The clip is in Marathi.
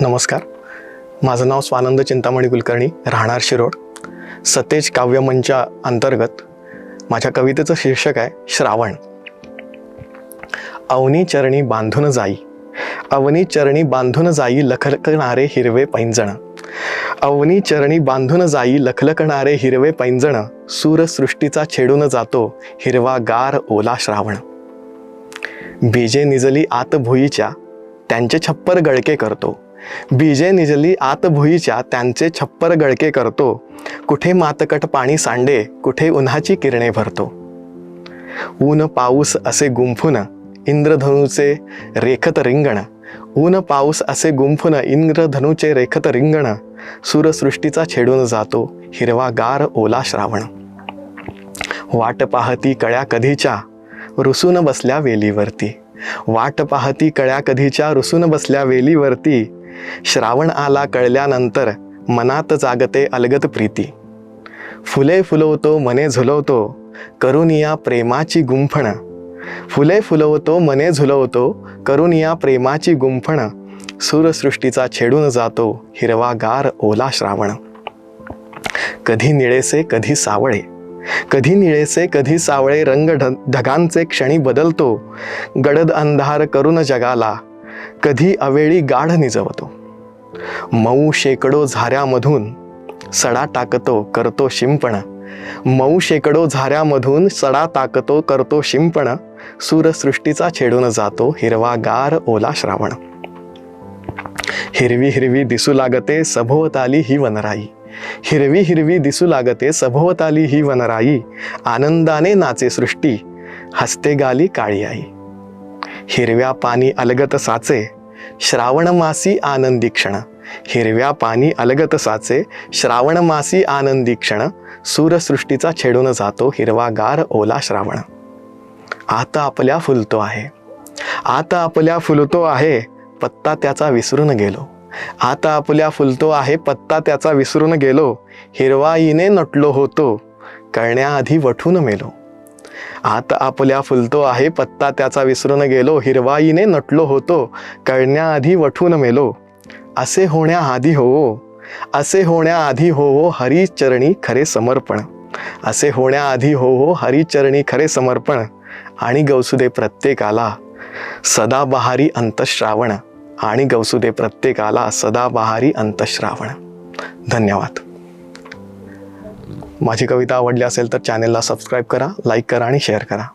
नमस्कार. माझं नाव स्वानंद चिंतामणी कुलकर्णी राहणार शिरोड. सतेज काव्यमंचा अंतर्गत माझ्या कवितेचं शीर्षक आहे श्रावण. अवनी चरणी बांधून जाई. अवनी चरणी बांधून जाई लखलकणारे हिरवे पैंजण. अवनी चरणी बांधून जाई लखलकणारे हिरवे पैंजण. सूरसृष्टीचा छेडून जातो हिरवा गार ओला श्रावण. बीजे निजली आत भुईच्या त्यांचे छप्पर गळके करतो. बीजे निजली आत भुईच्या त्यांचे छप्पर गळके करतो. कुठे मातकट पाणी सांडे कुठे उन्हाची किरणे भरतो. ऊन पाऊस असे गुंफून इंद्रधनुचे रेखत रिंगण. ऊन पाऊस असे गुंफून इंद्रधनुचे रेखत रिंगण. सूरसृष्टीचा छेडून जातो हिरवा गार ओला श्रावण. वाट पाहती कळ्या कधीच्या रुसून बसल्या वेलीवरती. वाट पाहती कळ्या कधीच्या रुसून बसल्या वेलीवरती. श्रावण आला कळल्यानंतर मनात जागते अलगत प्रीती. फुले फुलवतो मने झुलवतो करुनिया प्रेमाची गुंफण. फुले फुलवतो मने झुलवतो करुनिया प्रेमाची गुंफण. सूरसृष्टीचा छेडून जातो हिरवागार ओला श्रावण. कधी निळेसे कधी सावळे. कधी निळेसे कधी सावळे रंग ढगांचे क्षणी बदलतो. गडद अंधार करून जगाला कधी अवेळी गाढ निजवतो. मऊ शेकडो झाऱ्यामधून सडा टाकतो करतो शिंपण. मऊ शेकडो झाऱ्यामधून सडा ताकतो करतो शिंपण. सूरसृष्टीचा छेडून जातो हिरवा गार ओला श्रावण. हिरवी हिरवी दिसू लागते सभोवताली ही वनराई. हिरवी हिरवी दिसू लागते सभोवताली ही वनराई. आनंदाने नाचे सृष्टी हस्ते गाली काळी आई. हिरव्या पाणी अलगत साचे श्रावण मासी आनंदी क्षण. हिरव्या पाणी अलगत साचे श्रावण मासी आनंदी क्षण. सूरसृष्टीचा छेडून जातो हिरवागार ओला श्रावण. आता आपल्या फुलतो आहे. आता आपल्या फुलतो आहे पत्ता त्याचा विसरून गेलो. आता आपल्या फुलतो आहे पत्ता त्याचा विसरून गेलो. हिरवाईने नटलो होतो कळण्याआधी वठून मेलो. आता आपल्या फुलतो आहे पत्ता त्याचा विसरून गेलो हिरवाईने नटलो होतो कळण्याआधी वठून मेलो. असे होण्याआधी हो असे होण्याआधी हो हरिचरणी खरे समर्पण. असे होण्याआधी हो हो हरिचरणी खरे समर्पण. आणि गौसुदे प्रत्येकाला सदाबहारी अंतश्रावण. आणि गौसुदे प्रत्येकाला सदाबहारी अंतश्रावण. धन्यवाद. माझी कविता आवडली असेल तर चॅनेलला सबस्क्राईब करा लाईक करा आणि शेअर करा.